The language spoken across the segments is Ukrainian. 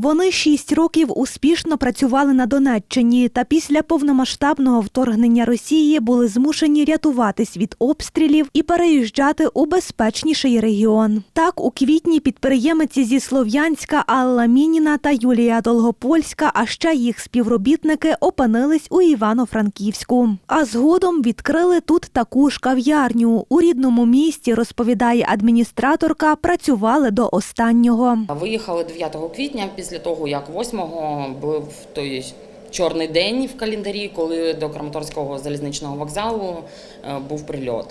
Вони шість років успішно працювали на Донеччині та після повномасштабного вторгнення Росії були змушені рятуватись від обстрілів і переїжджати у безпечніший регіон. Так, у квітні підприємиці зі Слов'янська Алла Мініна та Юлія Долгопольська, а ще їх співробітники опинились у Івано-Франківську. А згодом відкрили тут таку ж кав'ярню. У рідному місті, розповідає адміністраторка, працювали до останнього. Виїхали 9 квітня після того, як 8-го був той чорний день в календарі, коли до Краматорського залізничного вокзалу е, був прильот.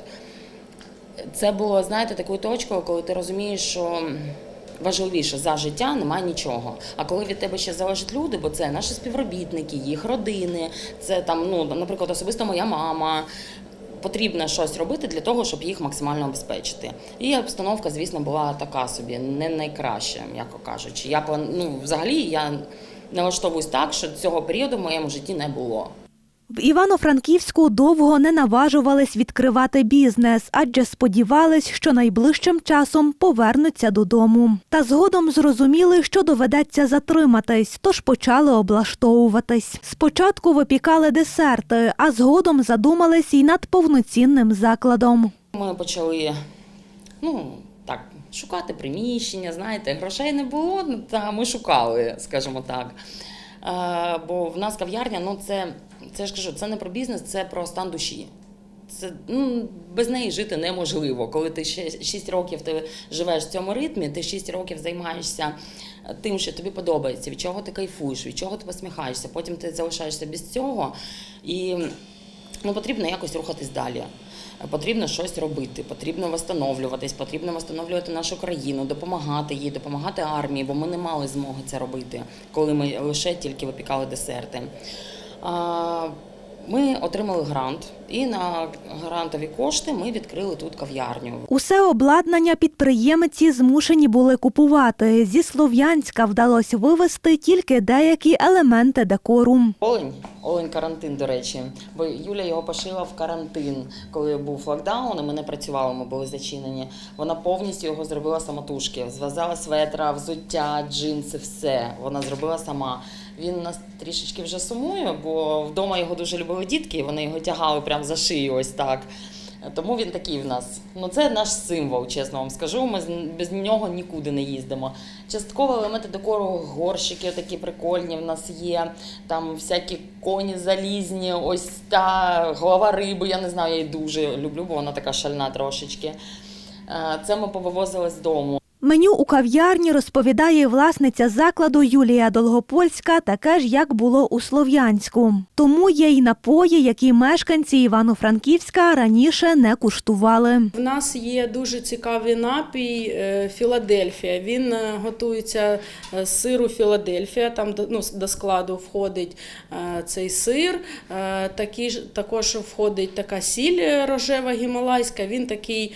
Це було, знаєте, такою точкою, коли ти розумієш, що важливіше за життя немає нічого. А коли від тебе ще залежать люди, бо це наші співробітники, їх родини, це там, ну, наприклад, особисто моя мама. Потрібно щось робити для того, щоб їх максимально обезпечити. І обстановка, звісно, була така собі, не найкраща, м'яко кажучи. Я ну, взагалі я налаштовуюсь так, що цього періоду в моєму житті не було. В Івано-Франківську довго не наважувались відкривати бізнес, адже сподівались, що найближчим часом повернуться додому. Та згодом зрозуміли, що доведеться затриматись, тож почали облаштовуватись. Спочатку випікали десерти, а згодом задумались і над повноцінним закладом. Ми почали ну, так, шукати приміщення, знаєте, грошей не було, та ми шукали, скажімо так. Е, бо в нас кав'ярня, ну це, це ж кажу, це не про бізнес, це про стан душі. Це ну, без неї жити неможливо. Коли ти ще 6 років ти живеш в цьому ритмі, ти 6 років займаєшся тим, що тобі подобається, від чого ти кайфуєш, від чого ти посміхаєшся. Потім ти залишаєшся без цього, і ну, потрібно якось рухатись далі. Потрібно щось робити, потрібно встановлюватись, потрібно встановлювати нашу країну, допомагати їй, допомагати армії, бо ми не мали змоги це робити, коли ми лише тільки випікали десерти. uh, Ми отримали грант, і на грантові кошти ми відкрили тут кав'ярню. Усе обладнання підприємці змушені були купувати. Зі Слов'янська вдалося вивезти тільки деякі елементи декору. Олень, олень карантин, до речі, бо Юля його пошила в карантин, коли був локдаун, і ми не працювали, ми були зачинені. Вона повністю його зробила самотужки. Зв'язала светра, взуття, джинси, все. Вона зробила сама. Він нас трішечки вже сумує, бо вдома його дуже любили дітки, вони його тягали прямо за шию, ось так. Тому він такий в нас. Ну це наш символ, чесно вам скажу. Ми без нього нікуди не їздимо. Частково елементи декору, горщики такі прикольні в нас є. Там всякі коні залізні, ось та голова риби. Я не знаю, я її дуже люблю, бо вона така шальна трошечки. Е, Це ми повивозили з дому. Меню у кав'ярні розповідає власниця закладу Юлія Долгопольська, таке ж як було у Слов'янську. Тому є й напої, які мешканці Івано-Франківська раніше не куштували. В нас є дуже цікавий напій е, Філадельфія. Він е, готується е, з сиру Філадельфія. Там ну, до складу входить цей сир. Такі також входить така сіль рожева гімалайська. Він такий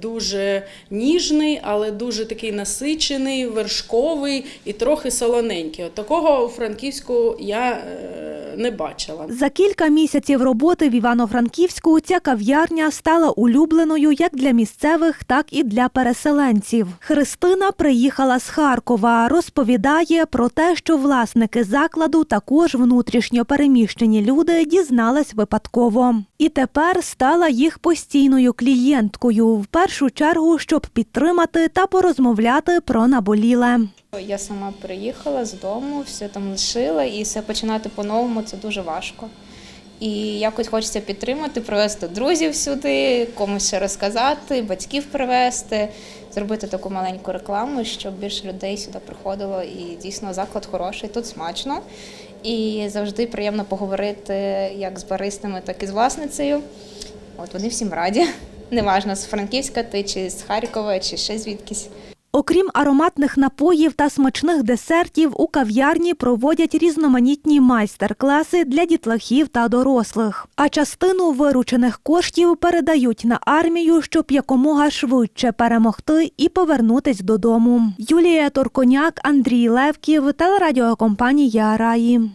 дуже ніжний, але дуже такий насичений, вершковий і трохи солоненький. От такого у Франківську я е, не бачила. За кілька місяців роботи в Івано-Франківську ця кав'ярня стала улюбленою як для місцевих, так і для переселенців. Христина приїхала з Харкова. Розповідає про те, що власники закладу також внутрішньо переміщені люди дізнались випадково. І тепер стала їх постійною клієнткою. В першу чергу, щоб підтримати та порозмовляти про наболіле. Я сама приїхала з дому, все там лишила, і все починати по-новому це дуже важко. І якось хочеться підтримати, привезти друзів сюди, комусь ще розказати, батьків привезти, зробити таку маленьку рекламу, щоб більше людей сюди приходило. І дійсно заклад хороший, тут смачно. І завжди приємно поговорити як з баристами, так і з власницею. От вони всім раді. Неважно, з Франківська ти, чи з Харкова, чи ще звідкись. Окрім ароматних напоїв та смачних десертів, у кав'ярні проводять різноманітні майстер-класи для дітлахів та дорослих. А частину виручених коштів передають на армію, щоб якомога швидше перемогти і повернутись додому. Юлія Торконяк, Андрій Левків, телерадіокомпанія Раї.